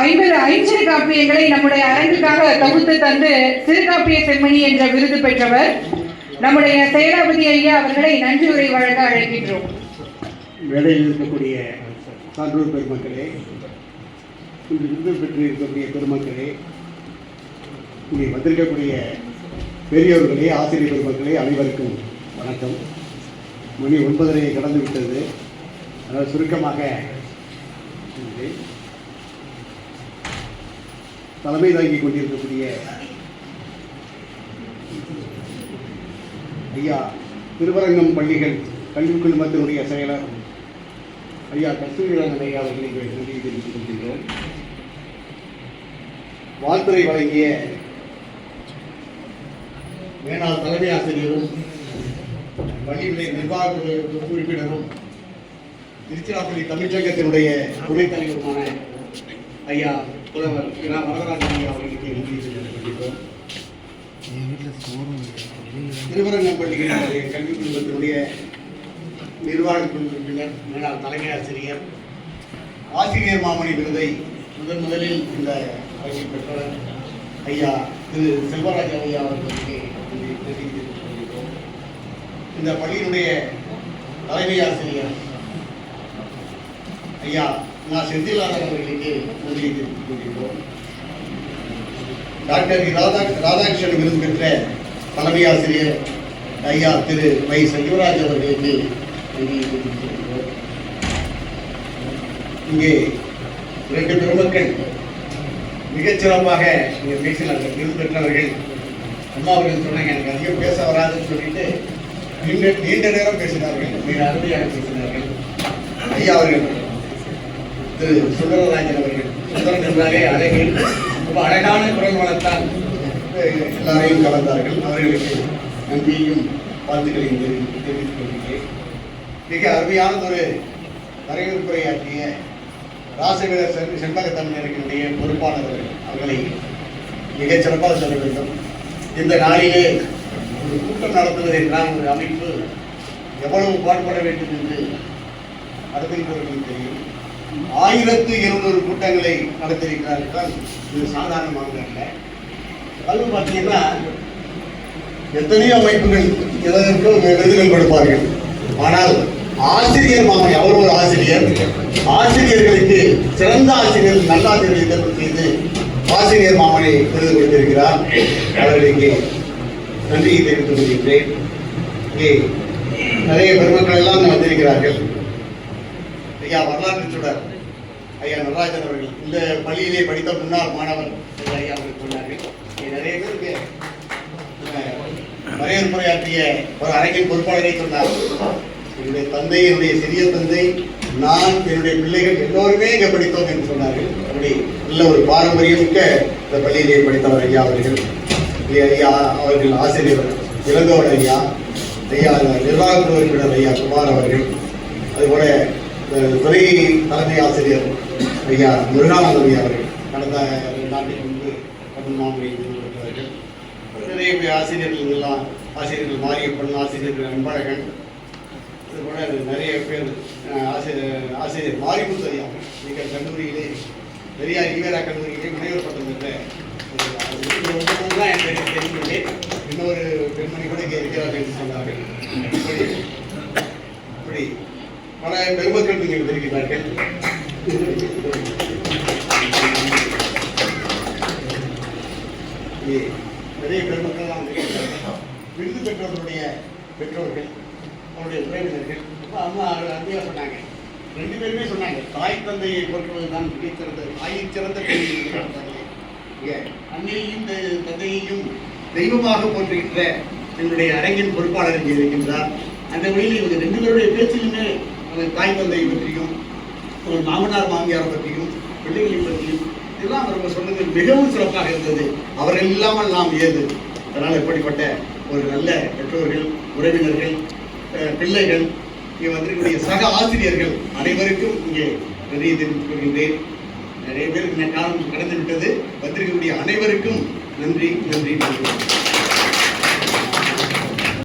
ஐவர் ஐச்சிறு காப்பியங்களை நம்முடைய அரங்குக்காக தொகுத்து தந்து சிறுகாப்பிய செம்மணி என்ற விருது பெற்றவர் நம்முடைய சேனாபதி ஐயா அவர்களை நன்றி உரை வழங்க அழைக்கின்றோம். வேலையில் இருக்கக்கூடிய சான்றோர் பெருமக்களே இன்று விருது பெற்று இருக்கக்கூடிய பெருமக்களே இங்கே வந்திருக்கக்கூடிய பெரியோர்களே ஆசிரியர் பெருமக்களே அனைவருக்கும் வணக்கம். மணி ஒன்பதரை கடந்து விட்டது அதாவது சுருக்கமாக தலைமை தாங்கி கொண்டிருக்கக்கூடிய ஐயா திருவரங்கம் பள்ளிகள் கல்விக் குழுமத்தினுடைய செயலர் ஐயா கஸ்தூரிரங்கன் ஐயா அவர்களை நன்றி தெரிவித்துக் கொள்கின்றோம். வாழ்த்துறை வழங்கிய மேனாள் தலைமை ஆசிரியரும் பள்ளியுடைய நிர்வாக உறுப்பினரும் திருச்சிராப்பள்ளி தமிழ்ச்சங்கத்தினுடைய துணைத் தலைவருமான ஐயா புலவர் இரா வரதராஜன் அவர்களுக்கு நன்றி தெரிவித்துக் கொள்கின்றோம் திருவரங்கம் பள்ளிகளுடைய கல்விக் குழுமத்தினுடைய நிர்வாக குழு உறுப்பினர் தலைமை ஆசிரியர் ஆசிரியர் மாமணி விருதை முதன் முதலில் இந்த பள்ளி பெற்றவர் ஐயா திரு செல்வராஜ் ஐயா அவர்களுக்கு இந்த பள்ளியினுடைய தலைமை ஆசிரியர் ஐயா நான் செந்திலாளர் அவர்களுக்கு நன்றி தெரிவித்துக் கொள்கிறோம் டாக்டர் ராதா ராதாகிருஷ்ணன் விருது பெற்ற தலைமை ஆசிரியர் ஐயா திரு வை சங்கிவராஜ் அவர்களுக்கு நன்றி தெரிவித்துக் கொள்கிறோம் இங்கே இரண்டு பெருமக்கள் மிகச்சிறப்பாக இங்கே பேசினார்கள். விருது பெற்றவர்கள் அம்மா அவர்கள் சொன்னாங்க எனக்கு அதிகம் பேச வராதுன்னு சொல்லிட்டு நீண்ட நீண்ட நேரம் பேசினார்கள். மிக அருமையாக பேசினார்கள். ஐயா அவர்கள் திரு சுந்தரராஜன் அவர்கள் சுந்தரன் என்றாலே அழகில் ரொம்ப அழகான குரல் வளர்த்தால் எல்லாரையும் கலந்தார்கள். அவர்களுக்கு நன்றியையும் வாழ்த்துக்களையும் தெரிவித்துக் கொள்கிறேன். மிக அருமையானதொரு வரவேற்புரையாற்றிய ராசவீரர் செல் செண்பக தமிழர்களுடைய பொறுப்பாளர் அவர்களை. மிகச் சிறப்பாக சொல்ல வேண்டும். இந்த நாளிலே ஒரு கூட்டம் நடத்துவது என்றால் ஒரு அமைப்பு எவ்வளவு பாடுபட வேண்டும் என்று நடத்துகிறவர்களுக்கு தெரியும். ஆயிரத்து இருநூறு கூட்டங்களை நடத்தியிருக்கிறார்கள். இது சாதாரணமாக அல்ல. அது பார்த்தீங்கன்னா எத்தனையோ அமைப்புகள் எதற்கும் விருதுகள் கொடுப்பார்கள். ஆனால் ஆசிரியர் மாமன் அவர் ஒரு ஆசிரியர். ஆசிரியர்களுக்கு சிறந்த ஆசிரியர் நல்ல ஆசிரியரை தேர்வு செய்து ஆசிரியர் மாமனை விருது கொடுத்திருக்கிறார். அவர்களுக்கு நன்றியை தெரிவித்துக் கொள்கின்றேன். இங்கே நிறைய பெருமக்கள் எல்லாம் வந்திருக்கிறார்கள். ஐயா வரலாற்று சுடர் ஐயா நடராஜன் அவர்கள் இந்த பள்ளியிலே படித்த முன்னாள் மாணவர் ஐயா அவர்கள் சொன்னார்கள். இங்கே நிறைய பேருக்கு வரவேற்புரையாற்றிய ஒரு அரங்கின் பொறுப்பாளரை சொன்னார். என்னுடைய தந்தை என்னுடைய சிறிய தந்தை நான் என்னுடைய பிள்ளைகள் எல்லோருமே இங்கே படித்தோம் என்று சொன்னார்கள். அப்படி நல்ல ஒரு பாரம்பரியமிக்க இந்த பள்ளியிலே படித்தவர் ஐயா அவர்கள். ஐயா ஐயா அவர்கள் ஆசிரியர் இளங்கோவன் ஐயா ஐயா நிர்வாக உறுப்பினர் ஐயா குமார் அவர்கள். அதுபோல துறை தலைமை ஆசிரியர் ஐயா முருகானந்தம் ஐயா அவர்கள் கடந்த ரெண்டு வந்து முன்பு தமிழ் நிறைய பேர் ஆசிரியர்கள் எல்லாம் ஆசிரியர்கள் மாரியப்பன் ஆசிரியர்கள் அன்பழகன் இது போல நிறைய பேர் ஆசிரியர் ஆசிரியர் மாரிமுத்து ஐயா மிக கல்லூரியிலே பெரியார் ஈவேரா கல்லூரியிலே முனைவர் பட்டம் பெற்ற தான் எனக்கு தெரிந்தது இன்னொரு பெண்மணி கூட இங்கே இருக்கிறார்கள் என்று சொன்னார்கள். இப்படி இப்படி. பல பெருமக்கள் நீங்கள் வந்திருக்கிறார்கள் நிறைய பெருமக்கள் விருது பெற்றவர்களுடைய பெற்றோர்கள் அவருடைய உறவினர்கள் ரொம்ப அம்மா அருமையாக சொன்னாங்க. ரெண்டு பேருமே சொன்னாங்க தாய் தந்தையை பொறுத்தவரை தான் மிகச்சிறந்த தாயின் சிறந்த கல்வி இங்கே அன்னையையும் தந்தையையும் தெய்வமாக போற்றுகின்ற எங்களுடைய அரங்கின் பொறுப்பாளர் இங்கே இருக்கின்றார். அந்த வழியில் இவங்க ரெண்டு பேருடைய பேச்சிலுமே அவங்க தாய் தந்தையை பற்றியும் ஒரு மாமனார் மாமியாரை பற்றியும் பிள்ளைகளை பற்றியும் இதெல்லாம் அவங்க சொன்னது மிகவும் சிறப்பாக இருந்தது. அவர்கள் இல்லாமல் நாம் ஏது. அதனால் இப்படிப்பட்ட ஒரு நல்ல பெற்றோர்கள் உறவினர்கள் பிள்ளைகள் இங்கே வந்திருக்கக்கூடிய சக ஆசிரியர்கள் அனைவருக்கும் இங்கே நிறைய தெரிவித்துக் கொள்கின்றேன் நிறைய பேருக்கு காலம் கடந்து விட்டது. வந்திருக்கக்கூடிய அனைவருக்கும் நன்றி நன்றி நன்றி.